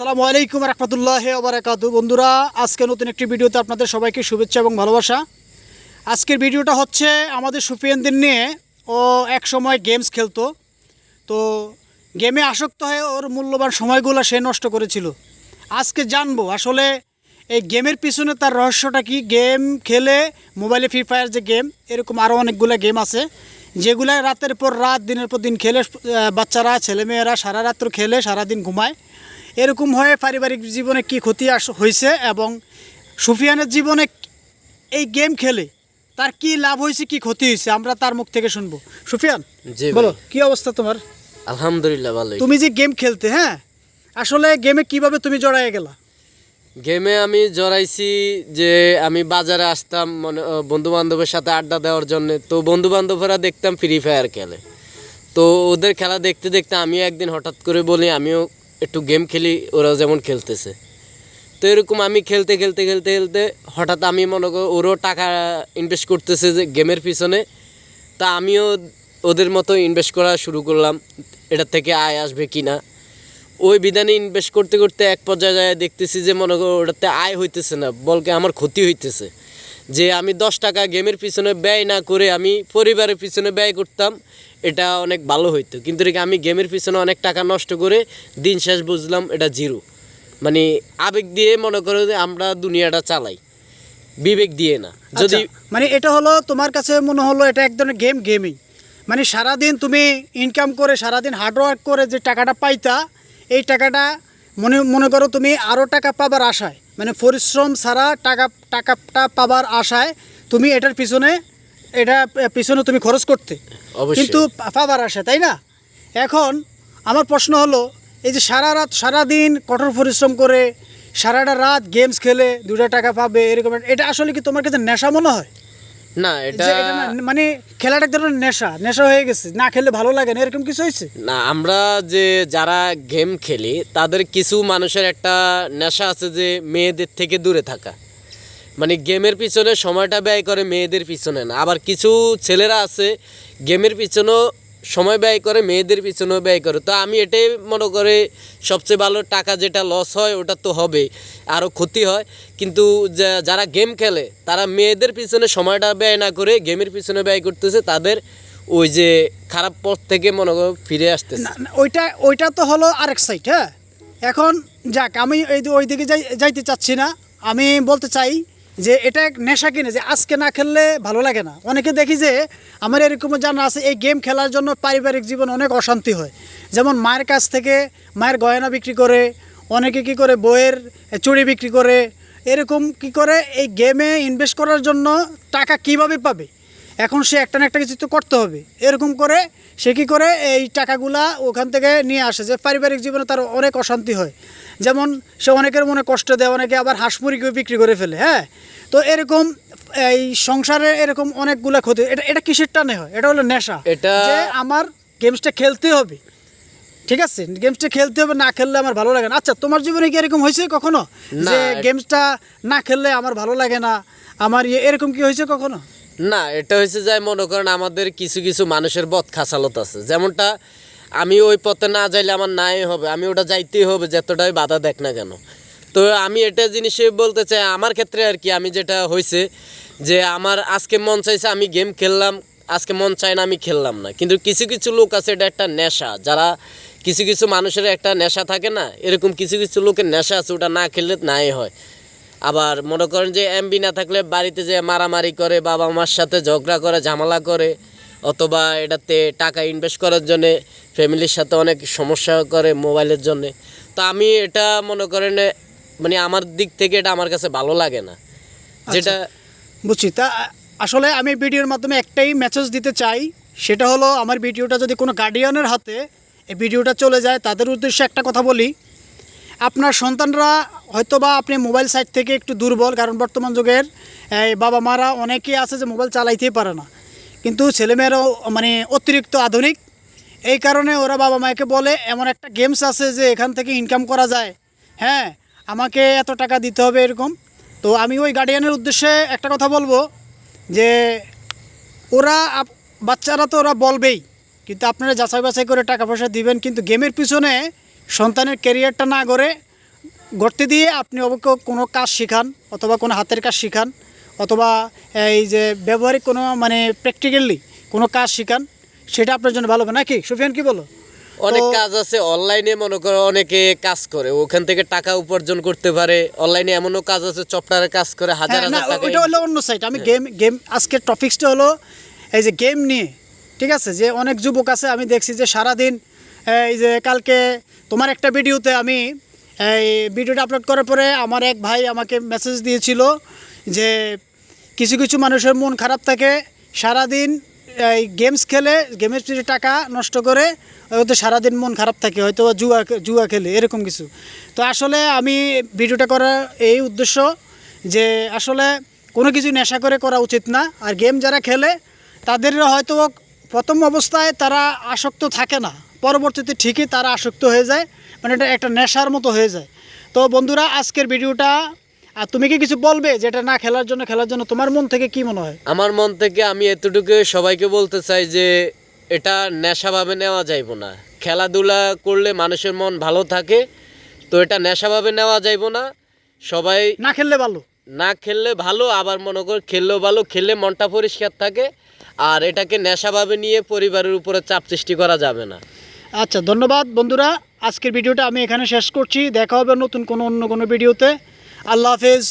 আসসালামু আলাইকুম রহমতুল্লাহ আবরাকাতু বন্ধুরা, আজকে নতুন একটি ভিডিওতে আপনাদের সবাইকে শুভেচ্ছা এবং ভালোবাসা। আজকের ভিডিওটা হচ্ছে আমাদের সুফিয়ানদের নিয়ে ও এক সময় গেমস খেলতো। তো গেমে আসক্ত হয়ে ওর মূল্যবান সময়গুলো সে নষ্ট করেছিল। আজকে জানব, আসলে এই গেমের পিছনে তার রহস্যটা কি? গেম খেলে মোবাইলে ফ্রি ফায়ার যে গেম, এরকম আরও অনেকগুলো গেম আছে, যেগুলো রাতের পর রাত, দিনের পর দিন খেলে বাচ্চারা, ছেলেমেয়েরা সারা রাত্র খেলে, সারাদিন ঘুমায়। এরকম হয়ে পারিবারিক জীবনে কি ক্ষতি আস হয়েছে এবং সুফিয়ানের জীবনে এই গেম খেলে তার কি লাভ হয়েছে কি ক্ষতি হয়েছে আমরা তার মুখ থেকে শুনব। সুফিয়ান বলো কি অবস্থা তোমার? আলহামদুলিল্লাহ ভালো তুমি যে গেম খেলতে হ্যাঁ? আসলে গেমে কীভাবে তুমি জড়াইয়ে গেলা? গেমে আমি জড়াইছি যে আমি বাজারে আসতাম মনে বন্ধু বান্ধবের সাথে আড্ডা দেওয়ার জন্য। তো বন্ধু বান্ধবরা দেখতাম ফ্রি ফায়ার খেলে। তো ওদের খেলা দেখতে দেখতে আমিও একদিন হঠাৎ করে বলি আমিও একটু গেম খেলি ওরা যেমন খেলতেছে। তো এরকম আমি খেলতে খেলতে খেলতে খেলতে হঠাৎ আমি মনে করি ওরও টাকা ইনভেস্ট করতেছে যে গেমের পিছনে। তা আমিও ওদের মতো ইনভেস্ট করা শুরু করলাম এটা থেকে আয় আসবে কি না। ওই বিধানে ইনভেস্ট করতে করতে এক পর্যায়ে যায়, দেখতেছি যে মনে করো ওটাতে আয় হইতেছে না, বলকে আমার ক্ষতি হইতেছে। যে আমি দশ টাকা গেমের পিছনে ব্যয় না করে আমি পরিবারের পিছনে ব্যয় করতাম এটা অনেক ভালো হইতো। কিন্তু রেখে আমি গেমের পিছনে অনেক টাকা নষ্ট করে দিন শেষ বুঝলাম এটা জিরো। মানে আবেগ দিয়ে মনে করো যে আমরা দুনিয়াটা চালাই। বিবেক দিয়ে না। যদি আচ্ছা, মানে এটা হলো তোমার কাছে মনে হলো এটা এক ধরনের গেম গেমই মানে সারাদিন তুমি ইনকাম করে সারাদিন হার্ডওয়ার্ক করে যে টাকাটা পাইতা এই টাকাটা মনে মনে করো তুমি আরও টাকা পাবার আশায় মানে পরিশ্রম ছাড়া টাকা টাকাটা পাবার আশায় তুমি এটার পিছনে এটা পিছনে তুমি খরচ করতে। কিন্তু পাবার আশা তাই না? এখন আমার প্রশ্ন হলো এই যে সারা রাত সারাদিন কঠোর পরিশ্রম করে সারাটা রাত গেমস খেলে দুটা টাকা পাবে এরকম এটা আসলে কি তোমার কাছে নেশা মনে হয়? না এটা মানে খেলাটা ধরনের নেশা নেশা হয়ে গেছে না খেললে ভালো লাগে না এরকম কিছু হয়েছে? না আমরা যে যারা গেম খেলি তাদের কিছু মানুষের একটা নেশা আছে যে মেয়েদের থেকে দূরে থাকা। মানে গেমের পিছনে সময়টা ব্যয় করে মেয়েদের পিছনে না। আবার কিছু ছেলেরা আছে, গেমের পিছনেও সময় ব্যয় করে, মেয়েদের পিছনেও ব্যয় করে। তো আমি এটাই মনে করে, সবচেয়ে ভালো টাকা যেটা লস হয়, ওটা তো হবে আরও ক্ষতি হয়। কিন্তু যারা গেম খেলে, তারা মেয়েদের পিছনে সময়টা ব্যয় না করে গেমের পিছনে ব্যয় করতেছে, তাদের ওই যে খারাপ পথ থেকে মনে করো ফিরে আসতেছে। ওইটা ওইটা তো হলো আরেক সাইড হ্যাঁ? এখন যাক, আমি এই ওই দিকে যাই, যাইতে চাচ্ছি না। আমি বলতে চাই যে এটা এক নেশা কিনে, যে আজকে না খেললে ভালো লাগে না। অনেকে দেখি যে আমার এরকম জানা আছে, এই গেম খেলার জন্য পারিবারিক জীবন অনেক অশান্তি হয়। যেমন মায়ের কাছ থেকে মায়ের গয়না বিক্রি করে, অনেকে কি করে বইয়ের চুড়ি বিক্রি করে, এরকম কি করে এই গেমে ইনভেস্ট করার জন্য টাকা কীভাবে পাবে? এখন সে একটা না একটা কিছু তো করতে হবে। এরকম করে সে কী করে এই টাকাগুলা ওখান থেকে নিয়ে আসে যে পারিবারিক জীবনে তার অনেক অশান্তি হয়। যেমন সে অনেকের মনে কষ্ট দেয় অনেকে আবার হাঁস মুরগিও বিক্রি করে ফেলে হ্যাঁ? তো এরকম এই সংসারে এরকম অনেকগুলা ক্ষতি এটা এটা কিসের টানে হয়? এটা হলো নেশা। এটা- যে আমার গেমসটা খেলতে হবে। ঠিক আছে? গেমসটা খেলতে হবে না খেললে আমার ভালো লাগে না। আচ্ছা তোমার জীবনে কি এরকম হয়েছে কখনো? যে গেমসটা না খেললে আমার ভালো লাগে না আমার ইয়ে এরকম কি হয়েছে কখনো? না, এটা হয়েছে যে মনে করেন আমাদের কিছু কিছু মানুষের বদ খাসালত আছে। যেমনটা আমি ওই পথে না যাইলে আমার নাই হবে, আমি ওটা যাইতেই হবে, যতটাই বাধা দেখ না কেন। তো আমি এটা জিনিসে বলতে চাই, আমার ক্ষেত্রে আর কি আমি যেটা হয়েছে যে আমার আজকে মন চাইছে আমি গেম খেললাম, আজকে মন চায় না আমি খেললাম না। কিন্তু কিছু কিছু লোক আছে, এটা একটা নেশা। যারা কিছু কিছু মানুষের একটা নেশা থাকে না, এরকম কিছু কিছু লোকের নেশা আছে, ওটা না খেললে নাই হয়। আবার মনে করেন যে এমবি না থাকলে বাড়িতে যে মারামারি করে বাবা মার সাথে ঝগড়া করে ঝামেলা করে অথবা এটাতে টাকা ইনভেস্ট করার জন্য ফ্যামিলির সাথে অনেক সমস্যা করে মোবাইলের জন্য। তো আমি এটা মনে করেন মানে আমার দিক থেকে এটা আমার কাছে ভালো লাগে না। যেটা বুঝছি। তা আসলে আমি ভিডিওর মাধ্যমে একটাই মেসেজ দিতে চাই সেটা হলো আমার ভিডিওটা যদি কোনো গার্ডিয়ানের হাতে এই ভিডিওটা চলে যায় তাদের উদ্দেশ্যে একটা কথা বলি। আপনার সন্তানরা হয়তো বা আপনি মোবাইল সাইট থেকে একটু দুর্বল, কারণ বর্তমান যুগের বাবা মারা অনেকেই আছে যে মোবাইল চালাইতেই পারে না। কিন্তু ছেলেমেয়েরাও মানে অতিরিক্ত আধুনিক। এই কারণে ওরা বাবা মাকে বলে, এমন একটা গেমস আছে যে এখান থেকে ইনকাম করা যায়। হ্যাঁ আমাকে এত টাকা দিতে হবে, এরকম। তো আমি ওই গার্ডিয়ানের উদ্দেশ্যে একটা কথা বলব যে, ওরা বাচ্চারা তো ওরা বলবেই, কিন্তু আপনারা যাচাই বাছাই করে টাকা পয়সা দিবেন, কিন্তু গেমের পিছনে সন্তানের ক্যারিয়ারটা না করে গড়তে দিয়ে আপনি অবশ্য কোনো কাজ শেখান অথবা কোনো হাতের কাজ শেখান অথবা এই যে ব্যবহারিক কোনো মানে প্র্যাকটিক্যালি কোনো কাজ শেখান সেটা আপনার জন্য ভালো হবে নাকি? সুফিয়ান কি বলো? অনেক কাজ আছে অনলাইনে মনে করো অনেকে কাজ করে ওখান থেকে টাকা উপার্জন করতে পারে অনলাইনে এমনও কাজ আছে চপটারের কাজ করে হাজার হ্যাঁ, হাজার টাকা ওইটা হলো অন্য সাইড আমি গেম গেম আজকের টপিক্সটা হলো এই যে গেম নিয়ে ঠিক আছে? যে অনেক যুবক আছে আমি দেখছি যে সারাদিন এই যে কালকে তোমার একটা ভিডিওতে আমি এই ভিডিওটা আপলোড করার পরে আমার এক ভাই আমাকে মেসেজ দিয়েছিল যে কিছু কিছু মানুষের মন খারাপ থাকে, সারাদিন এই গেমস খেলে গেমের পিছনে টাকা নষ্ট করে ওদের সারাদিন মন খারাপ থাকে, হয়তো জুয়া জুয়া খেলে, এরকম কিছু। তো আসলে আমি ভিডিওটা করার এই উদ্দেশ্য যে আসলে কোনো কিছু নেশা করে করা উচিত না। আর গেম যারা খেলে তাদের হয়তো প্রথম অবস্থায় তারা আসক্ত থাকে না। পরবর্তীতে ঠিকই তারা আসক্ত হয়ে যায় মানে এটা একটা নেশার মতো হয়ে যায়। তো বন্ধুরা আজকের ভিডিওটা আর তুমি কি কিছু বলবে যেটা না খেলার জন্য খেলার জন্য তোমার মন থেকে কি মনে হয়? আমার মন থেকে আমি এতটুকু সবাইকে বলতে চাই যে এটা নেশাভাবে নেওয়া যাইব না। খেলাধুলা করলে মানুষের মন ভালো থাকে তো এটা নেশাভাবে নেওয়া যাইব না। সবাই না খেললে ভালো? না খেললে ভালো আবার মনে কর খেললেও ভালো খেললে মনটা পরিষ্কার থাকে আর এটাকে নেশাভাবে নিয়ে পরিবারের উপরে চাপ সৃষ্টি করা যাবে না। আচ্ছা ধন্যবাদ বন্ধুরা। আজকের ভিডিওটা আমি এখানে শেষ করছি। দেখা হবে নতুন কোনো অন্য কোনো ভিডিওতে। আল্লাহ হাফেজ।